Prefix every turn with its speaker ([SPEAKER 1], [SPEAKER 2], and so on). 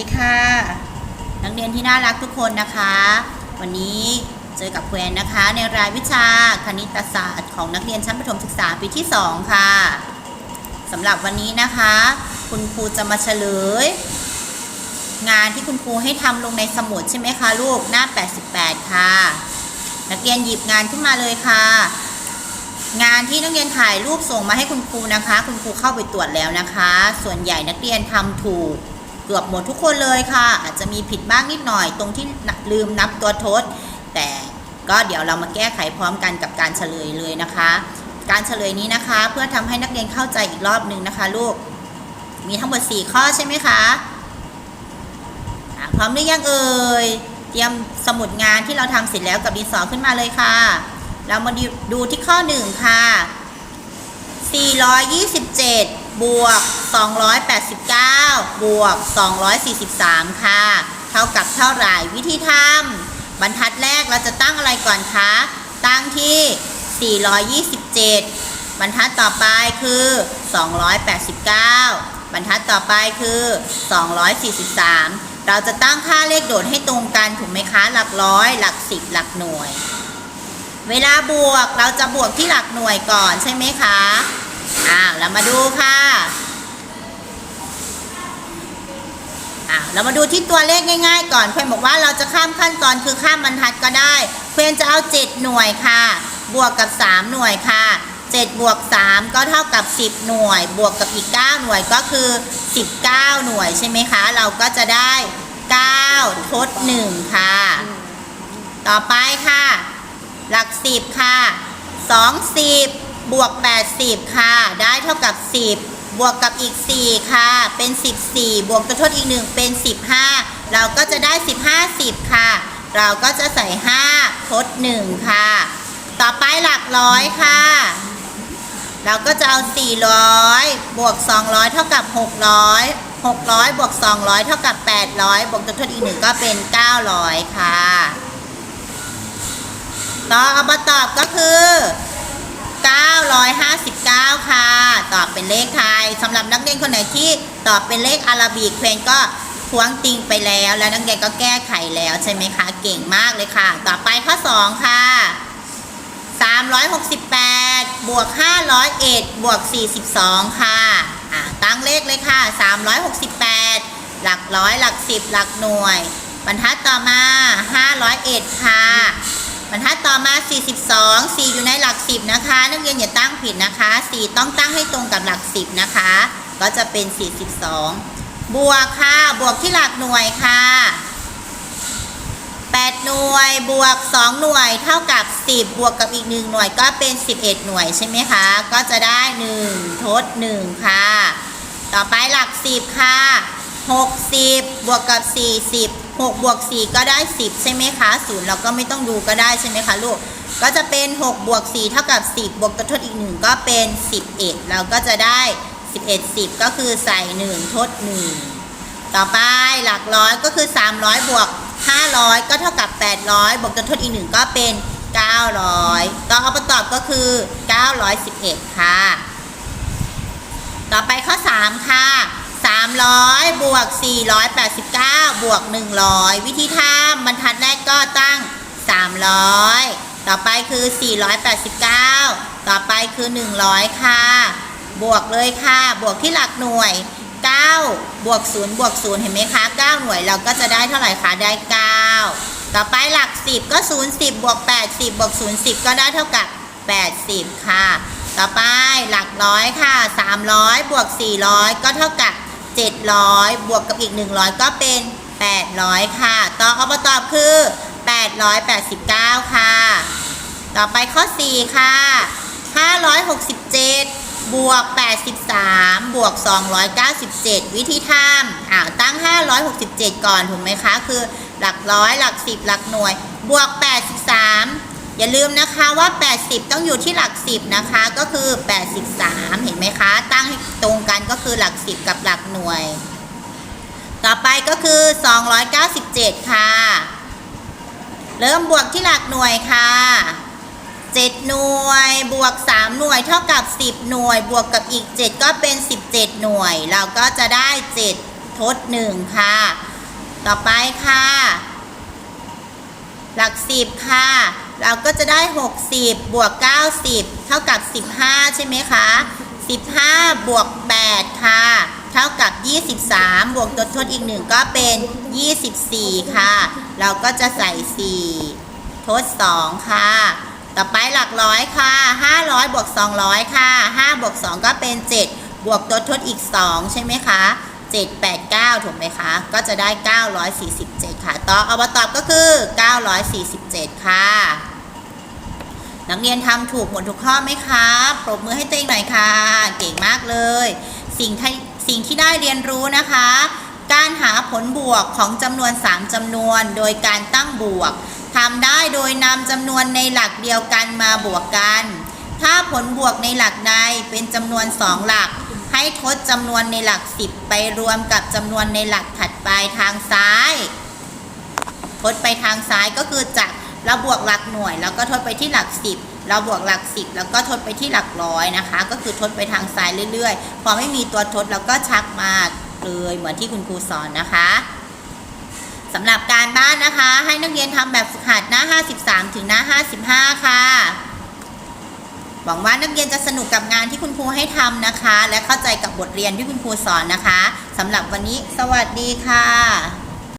[SPEAKER 1] ดีค่ะ นักเรียนที่น่ารักทุกคนนะคะ วันนี้เจอกับแควนนะคะ ในรายวิชาคณิตศาสตร์ของนักเรียนชั้นประถมศึกษาปีที่ 2 ค่ะสำหรับวันนี้นะคะ คุณครูจะมาเฉลย งานที่คุณครูให้ทำลงในสมุดใช่ไหมคะลูกหน้า 88 ค่ะ นักเรียนหยิบงานขึ้นมาเลยค่ะ งานที่นักเรียนถ่ายรูปส่งมาให้คุณครูนะคะ คุณครูเข้าไปตรวจแล้วนะคะ ส่วนใหญ่นักเรียนทำถูก กือบหมดทุกคนเลยค่ะ อาจจะมีผิดบ้างนิดหน่อย ตรงที่ลืมนับตัวทดแต่ก็เดี๋ยวเรามาแก้ไขพร้อมกันกับการเฉลยเลยนะคะ การเฉลยนี้นะคะ เพื่อทำให้นักเรียนเข้าใจอีกรอบหนึ่งนะคะลูก มีทั้งหมด 4 ข้อใช่ไหมคะพร้อมหรือยังเอ่ย เตรียมสมุดงานที่เราทำเสร็จแล้วกับดินสอขึ้นมาเลยค่ะ เรามาดูดูที่ข้อ 1 ค่ะ427 บวก 289 บวก 243 ค่ะ เท่ากับเท่าไหร่วิธีทำบรรทัดแรกเราจะตั้งอะไรก่อนคะ ตั้งที่ 427 บรรทัดต่อไปคือ 289 บรรทัดต่อไปคือ 243 เราจะตั้งค่าเลขโดดให้ตรงกันถูกไหมคะ หลักร้อย หลักสิบ หลักหน่วย เวลาบวกเราจะบวกที่หลักหน่วยก่อนใช่ไหมคะอ้าวเรามาดูค่ะ อ้าว เรามาดูที่ตัวเลขง่าย ๆ ก่อนเพื่อนบอกว่าเราจะข้ามขั้นตอนคือข้ามบรรทัดก็ได้ เพื่อนจะเอา 7 หน่วยค่ะ บวกกับ 3 หน่วยค่ะ7บวก3ก็เท่ากับ 10 หน่วย บวกกับอีก 9 หน่วยก็คือ 19 หน่วยใช่ไหมคะ เราก็จะได้ 9 ทด 1 ค่ะ ต่อไปค่ะ หลัก 10 ค่ะ 20 บวก 80 ค่ะ ได้เท่ากับ 10 บวกกับอีก 4 ค่ะ เป็น 14 บวกตัวทดอีก 1 เป็น 15 เราก็จะได้ 15 10 ค่ะ เราก็จะใส่ 5 ทด 1 ค่ะ ต่อไปหลักร้อยค่ะ เราก็จะเอา 400 บวก 200 เท่ากับ 600 600 บวก 200 เท่ากับ 800 บวกตัวทดอีก 1 ก็เป็น 900 ค่ะ ต่อเอามาตอบก็คือ 959 ค่ะ ตอบเป็นเลขไทยสำหรับนักเรียนคนไหนที่ตอบเป็นเลขอาราบิกเพนก็ทวงติงไปแล้ว แล้วนักเรียนก็แก้ไขแล้วใช่ไหมคะ เก่งมากเลยค่ะ ต่อไปข้อ 2 ค่ะ 368 บวก 501 บวก 42 ค่ะอะตั้งเลขเลยค่ะ 368 หลักร้อยหลักสิบหลักหน่วย บรรทัดต่อมา 501 ค่ะ บรรทัดต่อมา 42 4 อยู่ในหลัก 10 นะคะ นักเรียนอย่าตั้งผิดนะคะ 4 ต้องตั้งให้ตรงกับหลัก 10 นะคะ ก็จะเป็น 42 บวกค่ะ บวกที่หลักหน่วยค่ะ 8 หน่วย บวก 2 หน่วย เท่ากับ 10 บวกกับอีก 1 หน่วย ก็เป็น 11 หน่วยใช่ไหมคะ ก็จะได้ 1 ทด 1 ค่ะ ต่อไปหลัก 10 ค่ะ 60 บวกกับ 40 6 บวก 4 ก็ได้ 10 ใช่ไหมคะศูนย์เราก็ไม่ต้องดูก็ได้ใช่ไหมคะลูก ก็จะเป็น 6 บวก 4 เท่ากับ 10 บวกตัวทดอีก 1 ก็เป็น 11 เราก็จะได้ 11 10 ก็คือใส่ 1 ทด 1 ต่อไปหลักร้อยก็คือ 300 บวก 500 ก็เท่ากับ 800 บวกตัวทดอีก 1 ก็เป็น 900 ต่อเอาไปตอบก็คือ 911 ค่ะ ต่อไปข้อ 3 ค่ะ 300 บวก 489 บวก 100 วิธีทำบรรทัดแรกก็ตั้ง 300 ต่อไปคือ 489 ต่อไปคือ 100 ค่ะ บวกเลยค่ะ บวกที่หลักหน่วย 9 บวก 0 บวก 0 เห็นไหมคะ 9 หน่วยเราก็จะได้เท่าไหร่คะ ได้ 9 ต่อไปหลัก 10 ก็ 0 10 บวก 80 บวก 0 10 ก็ได้เท่ากับ 80 ค่ะต่อไปหลักร้อยค่ะ 300 บวก 400 ก็เท่ากับ 700 บวกกับอีก 100 ก็เป็น 800 ค่ะ ต่อเอามาตอบคือ 889 ค่ะ ต่อไปข้อ 4 ค่ะ 567 บวก 83 บวก 297 วิธีทำอ่าตั้ง 567 ก่อน ถูกไหมคะ คือหลักร้อยหลัก10หลักหน่วย บวก 83 อย่าลืมนะคะว่า 80 ต้องอยู่ที่หลัก 10 นะคะก็คือ 83 เห็นไหมคะ ตั้งให้ตรงกันก็คือหลัก 10 กับหลักหน่วย ต่อไปก็คือ 297 ค่ะ เริ่มบวกที่หลักหน่วยค่ะ 7 หน่วยบวก 3 หน่วยเท่ากับ 10 หน่วย บวกกับอีก 7 ก็เป็น 17 หน่วย เราก็จะได้ 7 ทด 1 ค่ะ ต่อไปค่ะ หลักสิบค่ะ เราก็จะได้ 60 บวก 90 เท่ากับ 15 ใช่ไหมคะ 15 บวก 8 ค่ะ เท่ากับ 23 บวกตัวทดอีกหนึ่งก็เป็น 24 ค่ะ เราก็จะใส่ 4 ทด 2 ค่ะ ต่อไปหลักร้อยค่ะ 500 บวก 200 ค่ะ 5 บวก 2 ก็เป็น 7 บวกตัวทดอีก 2 ใช่ไหมคะ7 8 9 ถูกไหมคะ ก็จะได้ 947 ค่ะ ต่ออบตอบก็คือ 947 ค่ะ นักเรียนทำถูกหมดทุกข้อไหมคะปรบมือให้ตัวเองหน่อยค่ะ เก่งมากเลย สิ่งที่สิ่งที่ได้เรียนรู้นะคะ การหาผลบวกของจำนวน 3จำนวน โดยการตั้งบวกทำได้โดยนำจำนวนในหลักเดียวกันมาบวกกัน ถ้าผลบวกในหลักใดเป็นจำนวน 2 หลัก ให้ทดจำนวนในหลัก 10 ไปรวมกับจำนวนในหลักถัดไปทางซ้าย ทดไปทางซ้ายก็คือจาก เราบวกหลักหน่วย แล้วก็ทดไปที่หลัก 10 เราบวกหลัก 10 แล้วก็ทดไปที่หลักร้อยนะคะ ก็คือทดไปทางซ้ายเรื่อยๆ พอไม่มีตัวทดเราก็ชักมาเลยเหมือนที่คุณครูสอนนะคะสำหรับการบ้านนะคะ ให้นักเรียนทำแบบฝึกหัดหน้า 53 ถึงหน้า 55 ค่ะหวังว่านักเรียนจะสนุกกับงานที่คุณครูให้ทำนะคะ และเข้าใจกับบทเรียนที่คุณครูสอนนะคะสำหรับวันนี้ สวัสดีค่ะ